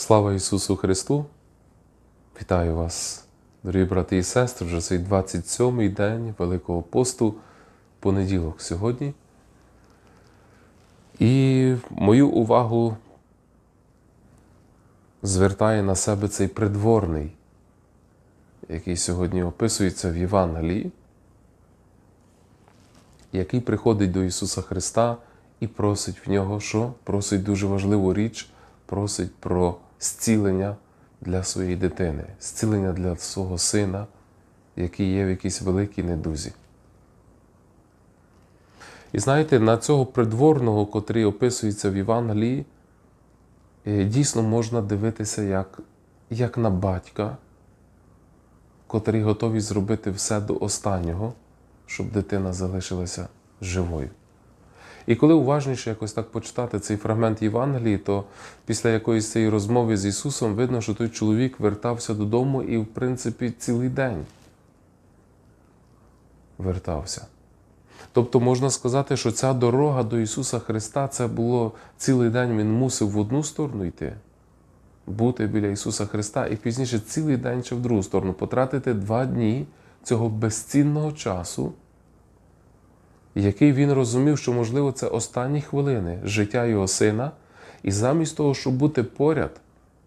Слава Ісусу Христу! Вітаю вас, дорогі брати і сестри, вже цей 27-й день Великого посту, понеділок сьогодні. І мою увагу звертає на себе цей придворний, який сьогодні описується в Євангелії, який приходить до Ісуса Христа і просить в нього, що просить дуже важливу річ, просить про зцілення для своєї дитини, зцілення для свого сина, який є в якійсь великій недузі. І знаєте, на цього придворного, котрий описується в Євангелії, е, дійсно можна дивитися як, як на батька, котрий готовий зробити все до останнього, щоб дитина залишилася живою. І коли уважніше якось так почитати цей фрагмент Євангелії, то після якоїсь цієї розмови з Ісусом видно, що той чоловік вертався додому і, в принципі, цілий день вертався. Тобто можна сказати, що ця дорога до Ісуса Христа це було цілий день Він мусив в одну сторону йти, бути біля Ісуса Христа, і пізніше цілий день ще в другу сторону, потратити два дні цього безцінного часу який він розумів, що, можливо, це останні хвилини життя його сина, і замість того, щоб бути поряд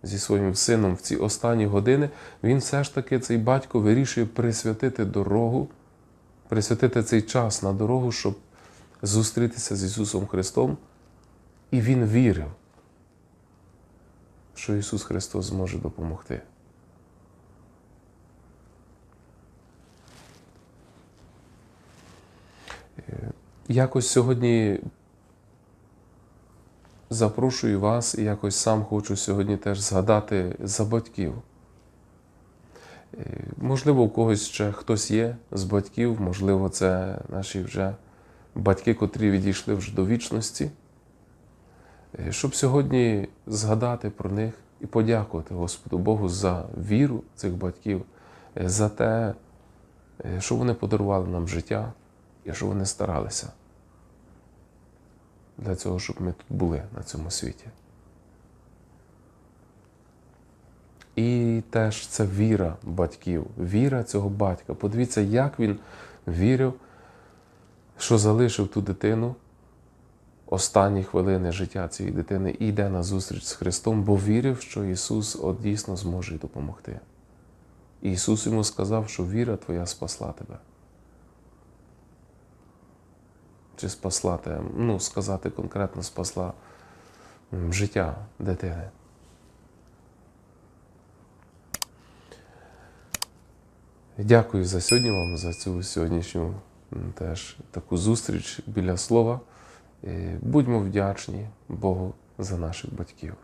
зі своїм сином в ці останні години, він все ж таки цей батько вирішує присвятити дорогу, присвятити цей час на дорогу, щоб зустрітися з Ісусом Христом. І він вірив, що Ісус Христос зможе допомогти. Якось сьогодні запрошую вас і якось сам хочу сьогодні теж згадати за батьків. Е, Можливо, у когось ще хтось є з батьків, можливо, це наші вже батьки, котрі відійшли вже до вічності. Е, Щоб сьогодні згадати про них і подякувати Господу Богу за віру цих батьків, е, за те, що вони подарували нам життя і що вони старалися для цього, щоб ми тут були на цьому світі. І теж це віра батьків, віра цього батька. Подивіться, як він вірив, що залишив ту дитину останні хвилини життя цієї дитини і йде на зустріч з Христом, бо вірив, що Ісус от дійсно зможе допомогти. І Ісус йому сказав, що віра твоя спасла тебе. Чи спасла те, ну, сказати конкретно спасла життя дитини. Дякую за сьогодні вам, за цю сьогоднішню теж таку зустріч біля слова. Будьмо вдячні Богу за наших батьків.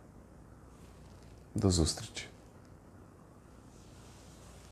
До зустрічі!